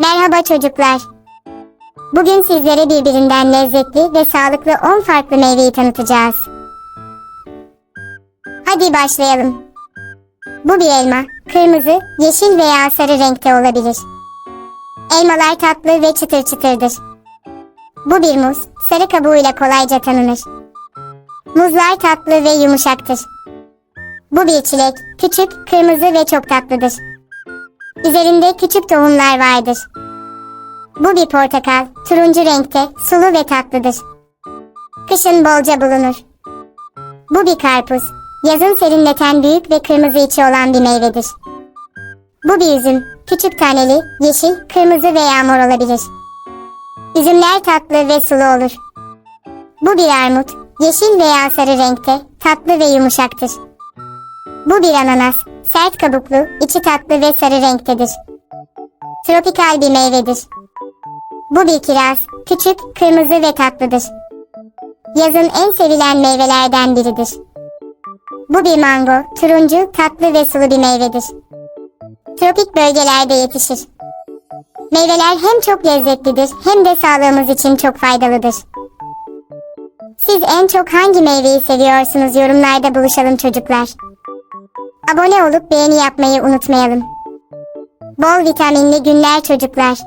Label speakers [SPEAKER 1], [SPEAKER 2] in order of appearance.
[SPEAKER 1] Merhaba çocuklar. Bugün sizlere birbirinden lezzetli ve sağlıklı 10 farklı meyveyi tanıtacağız. Hadi başlayalım. Bu bir elma, kırmızı, yeşil veya sarı renkte olabilir. Elmalar tatlı ve çıtır çıtırdır. Bu bir muz, sarı kabuğuyla kolayca tanınır. Muzlar tatlı ve yumuşaktır. Bu bir çilek, küçük, kırmızı ve çok tatlıdır. Üzerinde küçük tohumlar vardır. Bu bir portakal, turuncu renkte, sulu ve tatlıdır. Kışın bolca bulunur. Bu bir karpuz, yazın serinleten büyük ve kırmızı içi olan bir meyvedir. Bu bir üzüm, küçük taneli, yeşil, kırmızı veya mor olabilir. Üzümler tatlı ve sulu olur. Bu bir armut, yeşil veya sarı renkte, tatlı ve yumuşaktır. Bu bir ananas, sert kabuklu, içi tatlı ve sarı renktedir. Tropikal bir meyvedir. Bu bir kiraz, küçük, kırmızı ve tatlıdır. Yazın en sevilen meyvelerden biridir. Bu bir mango, turuncu, tatlı ve sulu bir meyvedir. Tropik bölgelerde yetişir. Meyveler hem çok lezzetlidir hem de sağlığımız için çok faydalıdır. Siz en çok hangi meyveyi seviyorsunuz yorumlarda buluşalım çocuklar. Abone olup beğeni yapmayı unutmayalım. Bol vitaminli günler çocuklar.